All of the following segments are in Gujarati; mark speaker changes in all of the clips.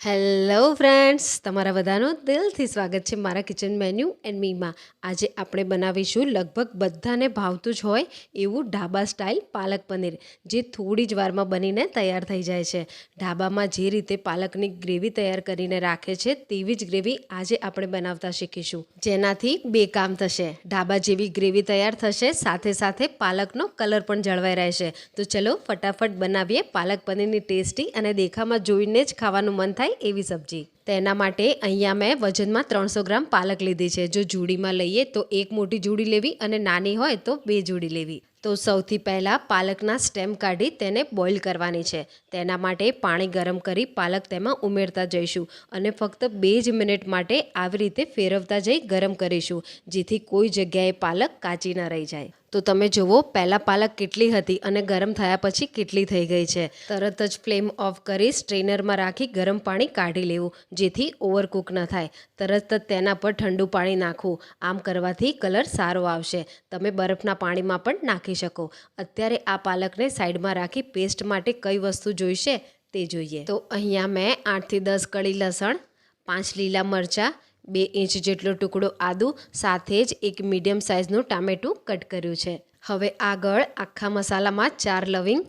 Speaker 1: હેલો ફ્રેન્ડ્સ તમારા બધાનું દિલથી સ્વાગત છે મારા કિચન મેન્યુ એન્ડ મીમાં આજે આપણે બનાવીશું લગભગ બધાને ભાવતું જ હોય એવું ઢાબા સ્ટાઇલ પાલક પનીર, જે થોડી જ વારમાં બનીને તૈયાર થઈ જાય છે. ઢાબામાં જે રીતે પાલકની ગ્રેવી તૈયાર કરીને રાખે છે, તેવી જ ગ્રેવી આજે આપણે બનાવતા શીખીશું. જેનાથી બે કામ થશે. ઢાબા જેવી ગ્રેવી તૈયાર થશે, સાથે સાથે પાલકનો કલર પણ જળવાઈ રહેશે. તો ચલો ફટાફટ બનાવીએ પાલક પનીરની ટેસ્ટી અને દેખામાં જોઈને જ ખાવાનું મન થાય એવી સબ્જી. તેના માટે અહીંયા મેં વજનમાં ત્રણસો ગ્રામ પાલક લીધી છે. જો જુડીમાં લઈએ તો એક મોટી જુડી લેવી અને નાની હોય તો બે જુડી લેવી. તો સૌથી પહેલાં પાલકના સ્ટેમ કાઢી તેને બોઇલ કરવાની છે. તેના માટે પાણી ગરમ કરી પાલક તેમાં ઉમેરતા જઈશું અને ફક્ત બે જ મિનિટ માટે આવી રીતે ફેરવતા જઈ ગરમ કરીશું, જેથી કોઈ જગ્યાએ પાલક કાચી ન રહી જાય. તો તમે જુઓ, પહેલાં પાલક કેટલી હતી અને ગરમ થયા પછી કેટલી થઈ ગઈ છે. તરત જ ફ્લેમ ઓફ કરી સ્ટ્રેનરમાં રાખી ગરમ પાણી કાઢી લેવું, જેથી ઓવરકુક ન થાય. તરત જ તેના પર ઠંડુ પાણી નાખવું. આમ કરવાથી કલર સારો આવશે. તમે બરફના પાણીમાં પણ નાખી શકો. અત્યારે આ પાલકને સાઈડમાં રાખી પેસ્ટ માટે કઈ વસ્તુ જોઈશે તે જોઈએ. તો અહીંયા મેં આઠથી દસ કળી લસણ, પાંચ લીલા મરચાં બે ઇંચ જેટલો ટુકડો આદુ, સાથે જ એક મીડિયમ સાઇઝનું ટામેટું કટ કર્યું છે. હવે આગળ આખા મસાલામાં ચાર લવિંગ,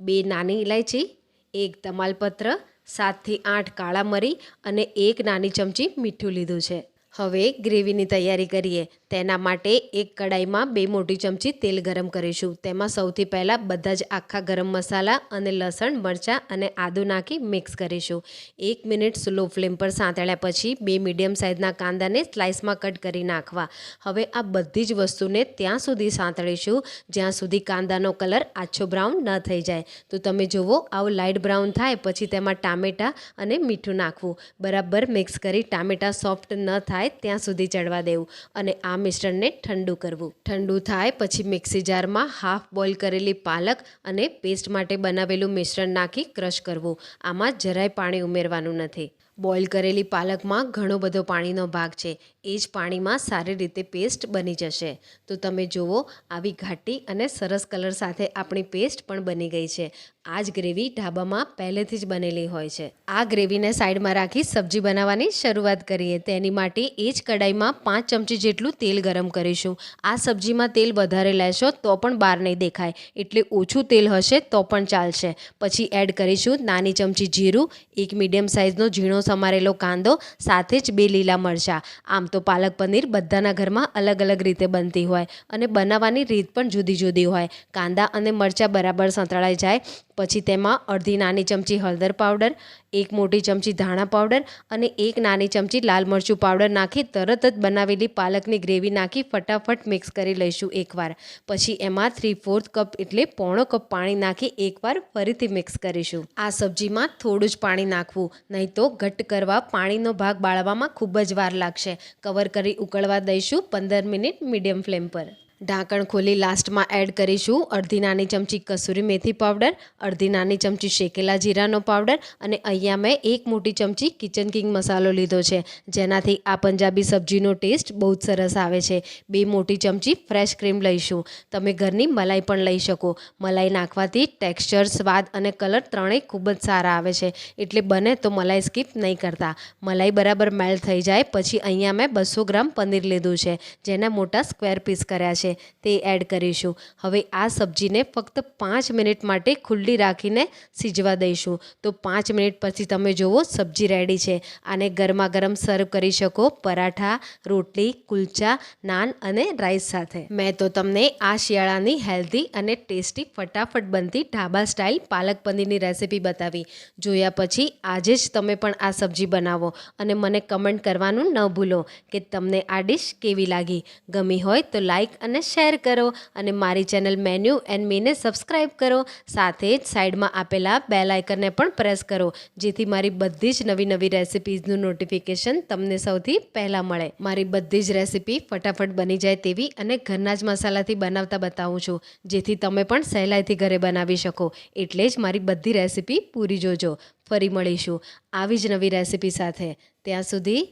Speaker 1: બે નાની ઇલાયચી એક તમાલપત્ર, સાતથી આઠ કાળા મરી અને એક નાની ચમચી મીઠું લીધું છે. હવે ગ્રેવીની તૈયારી કરીએ. તેના માટે એક કડાઈમાં બે મોટી ચમચી તેલ ગરમ કરીશું. તેમાં સૌથી પહેલાં બધા જ આખા ગરમ મસાલા અને લસણ, મરચાં અને આદું નાખી મિક્સ કરીશું. એક મિનિટ સ્લો ફ્લેમ પર સાંતળ્યા પછી બે મીડિયમ સાઇઝના કાંદાને સ્લાઇસમાં કટ કરી નાખવા. હવે આ બધી જ વસ્તુને ત્યાં સુધી સાંતળીશું, જ્યાં સુધી કાંદાનો કલર આછો બ્રાઉન ન થઈ જાય. તો તમે જુઓ, આવું લાઇટ બ્રાઉન થાય, પછી તેમાં ટામેટાં અને મીઠું નાખવું. બરાબર મિક્સ કરી ટામેટાં સોફ્ટ ન થાય ત્યાં સુધી ચડવા દેવું અને આ મિશ્રણને ઠંડુ કરવું. ઠંડુ થાય પછી મિક્સી જારમાં હાફ બોઇલ કરેલી પાલક અને પેસ્ટ માટે બનાવેલું મિશ્રણ નાખી ક્રશ કરવું. આમાં જરાય પાણી ઉમેરવાનું નથી. બોઇલ કરેલી પાલકમાં ઘણો બધો પાણીનો ભાગ છે. એ જ પાણીમાં સારી રીતે પેસ્ટ બની જશે. તો તમે જુઓ, આવી ઘાટી અને સરસ કલર સાથે આપણી પેસ્ટ પણ બની ગઈ છે. આ જ ગ્રેવી ઢાબામાં પહેલેથી જ બનેલી હોય છે. આ ગ્રેવીને સાઈડમાં રાખી સબ્જી બનાવવાની શરૂઆત કરીએ. તેની માટે એ જ કડાઈમાં પાંચ ચમચી જેટલું તેલ ગરમ કરીશું. આ સબ્જીમાં તેલ વધારે લેશો તો પણ બહાર નહીં દેખાય. એટલે ઓછું તેલ હશે તો પણ ચાલશે. પછી એડ કરીશું નાની ચમચી જીરું, એક મીડિયમ સાઇઝનો ઝીણો સમારેલો કાંદો, સાથે જ બે લીલા મરચાં. આમ તો પાલક પનીર બધાના ઘરમાં અલગ અલગ રીતે બનતી હોય અને બનાવવાની રીત પણ જુદી જુદી હોય. કાંદા અને મરચાં બરાબર સંતળાઈ જાય પછી તેમાં અડધી નાની ચમચી હળદર પાવડર, એક મોટી ચમચી ધાણા પાવડર અને એક નાની ચમચી લાલ મરચું પાવડર નાખી તરત જ બનાવેલી પાલકની ગ્રેવી નાખી ફટાફટ મિક્સ કરી લઈશું એકવાર. પછી એમાં થ્રી ફોર્થ કપ એટલે પોણો કપ પાણી નાખી એકવાર ફરીથી મિક્સ કરીશું. આ સબ્જીમાં થોડું જ પાણી નાખવું, નહીં તો ઘટ્ટ કરવા પાણીનો ભાગ બાળવામાં ખૂબ જ વાર લાગશે. કવર કરી ઉકળવા દઈશું પંદર મિનિટ મીડિયમ ફ્લેમ પર. ઢાંકણ ખોલી લાસ્ટમાં એડ કરીશું. અડધી નાની ચમચી કસૂરી મેથી પાવડર, અડધી નાની ચમચી શેકેલા જીરાનો પાવડર અને અહીંયા મેં એક મોટી ચમચી કિચન કિંગ મસાલો લીધો છે. જેનાથી આ પંજાબી સબ્જીનો ટેસ્ટ બહુ જ સરસ આવે છે. બે મોટી ચમચી ફ્રેશ ક્રીમ લઈશું. તમે ઘરની મલાઈ પણ લઈ શકો. મલાઈ નાખવાથી ટેક્સચર, સ્વાદ અને કલર ત્રણેય ખૂબ જ સારા આવે છે. એટલે બને તો મલાઈ સ્કીપ નહીં કરતા. મલાઈ બરાબર મેલ્ટ થઈ જાય. પછી અહીંયા મેં બસો ગ્રામ પનીર લીધું છે, જેના મોટા સ્ક્વેર પીસ કર્યા છે. છે તે એડ કરીશું. હવે આ સબ્જીને ફક્ત પાંચ મિનિટ માટે ખુલ્લી રાખીને સીજવા દઈશું. તો પાંચ મિનિટ પછી તમે જુઓ સબ્જી રેડી છે. આને ગરમા ગરમ સર્વ કરી શકો પરાઠા, રોટલી, કુલચા, નાન અને રાઈસ સાથે. મેં તો તમને આ શિયાળાની હેલ્ધી અને ટેસ્ટી ફટાફટ બનતી ઢાબા સ્ટાઇલ પાલક પનીરની રેસીપી બતાવી. જોયા પછી આજે જ તમે પણ આ સબ્જી બનાવો અને મને કમેન્ટ કરવાનું ન ભૂલો કે તમને આ ડિશ કેવી લાગી. ગમી હોય તો લાઈક અને અને શેર કરો અને મારી ચેનલ મેન્યુ એન્ડ મીને સબસ્ક્રાઈબ કરો. સાથે જ સાઈડમાં આપેલા બેલ આઇકનને પણ પ્રેસ કરો, જેથી મારી બધી જ નવી નવી રેસિપીઝનું નોટિફિકેશન તમને સૌથી પહેલાં મળે. મારી બધી જ રેસિપી ફટાફટ બની જાય તેવી અને ઘરના જ મસાલાથી બનાવતા બતાવું છું, જેથી તમે પણ સહેલાઈથી ઘરે બનાવી શકો. એટલે જ મારી બધી રેસિપી પૂરી જોજો. ફરી મળીશું આવી જ નવી રેસિપી સાથે. ત્યાં સુધી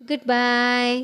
Speaker 1: ગુડ બાય.